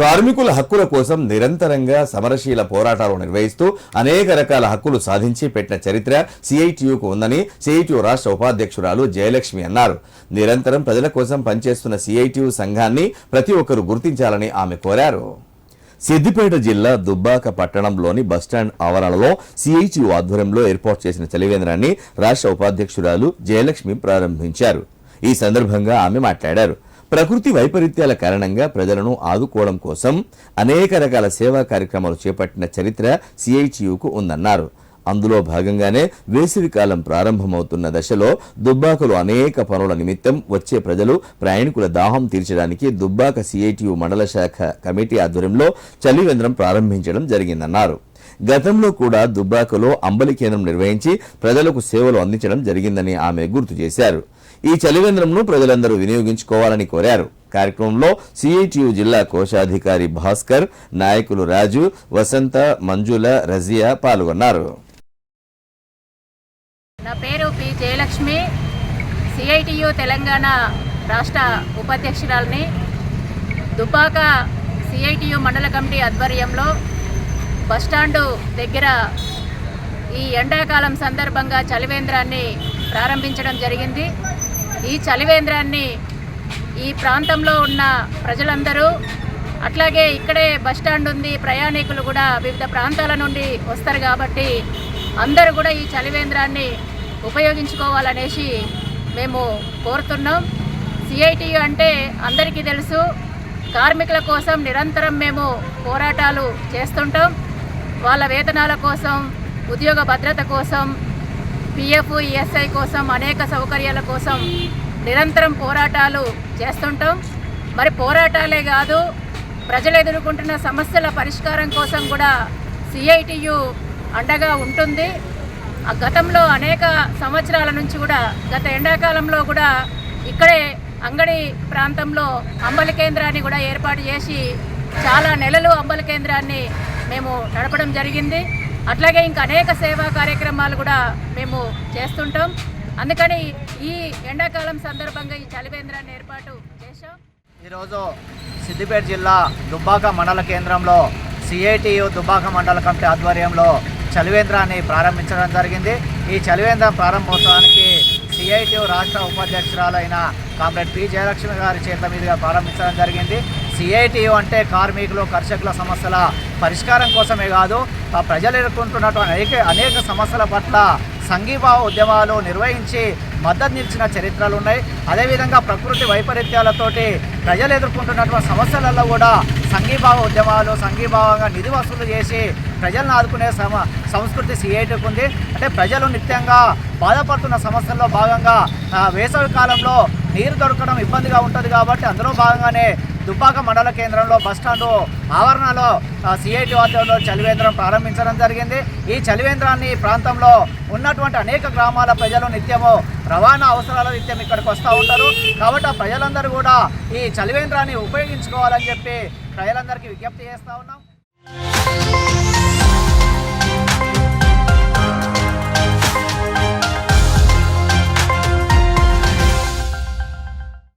కార్మికుల హక్కుల కోసం నిరంతరంగా సమరశీల పోరాటాలు నిర్వహిస్తూ అనేక రకాల హక్కులు సాధించి పెట్టిన చరిత్ర సిఐటియుకు ఉందని సిఐటియు రాష్ట్ర ఉపాధ్యక్షురాలు జయలక్ష్మి అన్నారు. నిరంతరం ప్రజల కోసం పనిచేస్తున్న సిఐటియు సంఘాన్ని ప్రతి ఒక్కరూ గుర్తించాలని ఆమె కోరారు. సిద్దిపేట జిల్లా దుబ్బాక పట్టణంలోని బస్టాండ్ ఆవరణలో సిఐటియు ఆధ్వర్యంలో ఏర్పాటు చేసిన చలివేంద్రాన్ని రాష్ట్ర ఉపాధ్యక్షురాలు జయలక్ష్మి ప్రారంభించారు. ఈ సందర్భంగా ఆమె మాట్లాడారు. ప్రకృతి వైపరీత్యాల కారణంగా ప్రజలను ఆదుకోవడం కోసం అనేక రకాల సేవా కార్యక్రమాలు చేపట్టిన చరిత్ర సిఐటియుకు ఉందన్నారు. అందులో భాగంగానే వేసవికాలం ప్రారంభమవుతున్న దశలో దుబ్బాకలో అనేక పనుల నిమిత్తం వచ్చే ప్రజలు ప్రయాణికుల దాహం తీర్చడానికి దుబ్బాక సిఐటియు మండల శాఖ కమిటీ ఆధ్వర్యంలో చలివేంద్రం ప్రారంభించడం జరిగిందన్నారు. గతంలో కూడా దుబ్బాకలో అంబలి కేంద్రం నిర్వహించి ప్రజలకు సేవలు అందించడం జరిగిందని ఆమె గుర్తు చేశారు. ఈ చలివేంద్రంను ప్రజలందరూ వినియోగించుకోవాలని కోరారు. కార్యక్రమంలో సిఐటియు జిల్లా కోశాధికారి భాస్కర్ నాయకులు రాజు వసంత మంజుల రజియా పాల్గొన్నారు. నా పేరు పి. జయలక్ష్మి. సిఐటియు తెలంగాణ రాష్ట్ర ఉపాధ్యక్షురాలని దుబాక సిఐటియు మండల కమిటీ ఆధ్వర్యంలో బస్టాండు దగ్గర ఈ ఎండాకాలం సందర్భంగా చలివేంద్రాన్ని ప్రారంభించడం జరిగింది. ఈ చలివేంద్రాన్ని ఈ ప్రాంతంలో ఉన్న ప్రజలందరూ అట్లాగే ఇక్కడే బస్టాండ్ ఉంది ప్రయాణికులు కూడా వివిధ ప్రాంతాల నుండి వస్తారు కాబట్టి అందరూ కూడా ఈ చలివేంద్రాన్ని ఉపయోగించుకోవాలనేసి మేము కోరుతున్నాం. సిఐటియు అంటే అందరికీ తెలుసు కార్మికుల కోసం నిరంతరం మేము పోరాటాలు చేస్తుంటాం. వాళ్ళ వేతనాల కోసం ఉద్యోగ భద్రత కోసం పిఎఫ్ ఈఎస్ఐ కోసం అనేక సౌకర్యాల కోసం నిరంతరం పోరాటాలు చేస్తుంటాం. మరి పోరాటాలే కాదు ప్రజలు ఎదుర్కొంటున్న సమస్యల పరిష్కారం కోసం కూడా సిఐటియు అండగా ఉంటుంది. ఆ గతంలో అనేక సంవత్సరాల నుంచి కూడా గత ఎండాకాలంలో కూడా ఇక్కడే అంగడి ప్రాంతంలో అంబలి కేంద్రాన్ని కూడా ఏర్పాటు చేసి చాలా నెలలు అంబలి కేంద్రాన్ని మేము నడపడం జరిగింది. అట్లాగే ఇంకా అనేక సేవా కార్యక్రమాలు కూడా మేము చేస్తుంటాం. అందుకని ఈ ఎండాకాలం సందర్భంగా ఈ చలివేంద్రాన్ని ఏర్పాటు చేశాం. ఈరోజు సిద్దిపేట జిల్లా దుబ్బాక మండల కేంద్రంలో సిఐటియు దుబ్బాక మండల కమిటీ ఆధ్వర్యంలో చలివేంద్రాన్ని ప్రారంభించడం జరిగింది. ఈ చలివేంద్రం ప్రారంభోత్సవానికి సిఐటియు రాష్ట్ర ఉపాధ్యక్షురాలైన కామ్రేడ్ పి. జయలక్ష్మి గారి చేతుల మీదుగా ప్రారంభించడం జరిగింది. సిఐటియు అంటే కార్మికులు కర్షకుల సమస్యల పరిష్కారం కోసమే కాదు ఆ ప్రజలు ఎదుర్కొంటున్నటువంటి అనేక అనేక సమస్యల పట్ల సంఘీభావ ఉద్యమాలు నిర్వహించి మద్దతు నిలిచిన చరిత్రలు ఉన్నాయి అదేవిధంగా ప్రకృతి వైపరీత్యాలతోటి ప్రజలు ఎదుర్కొంటున్నటువంటి సమస్యలలో కూడా సంఘీభావ ఉద్యమాలు సంఘీభావంగా నిధి వసూలు చేసి ప్రజలను ఆదుకునే సమ సంస్కృతి సిఐటికి ఉంది. అంటే ప్రజలు నిత్యంగా బాధపడుతున్న సమస్యల్లో భాగంగా వేసవి కాలంలో నీరు దొరకడం ఇబ్బందిగా ఉంటుంది కాబట్టి అందులో భాగంగానే దుబ్బాక మండల కేంద్రంలో బస్టాండు ఆవరణలో సిఐటి ఆధ్వర్యంలో చలివేంద్రం ప్రారంభించడం జరిగింది. ఈ చలివేంద్రాన్ని ప్రాంతంలో ఉన్నటువంటి అనేక గ్రామాల ప్రజలు నిత్యము రవాణా అవసరాల నిత్యం ఇక్కడికి వస్తూ ఉంటారు. కాబట్టి ప్రజలందరూ కూడా ఈ చలివేంద్రాన్ని ఉపయోగించుకోవాలని చెప్పి ప్రజలందరికీ విజ్ఞప్తి చేస్తూ ఉన్నాం.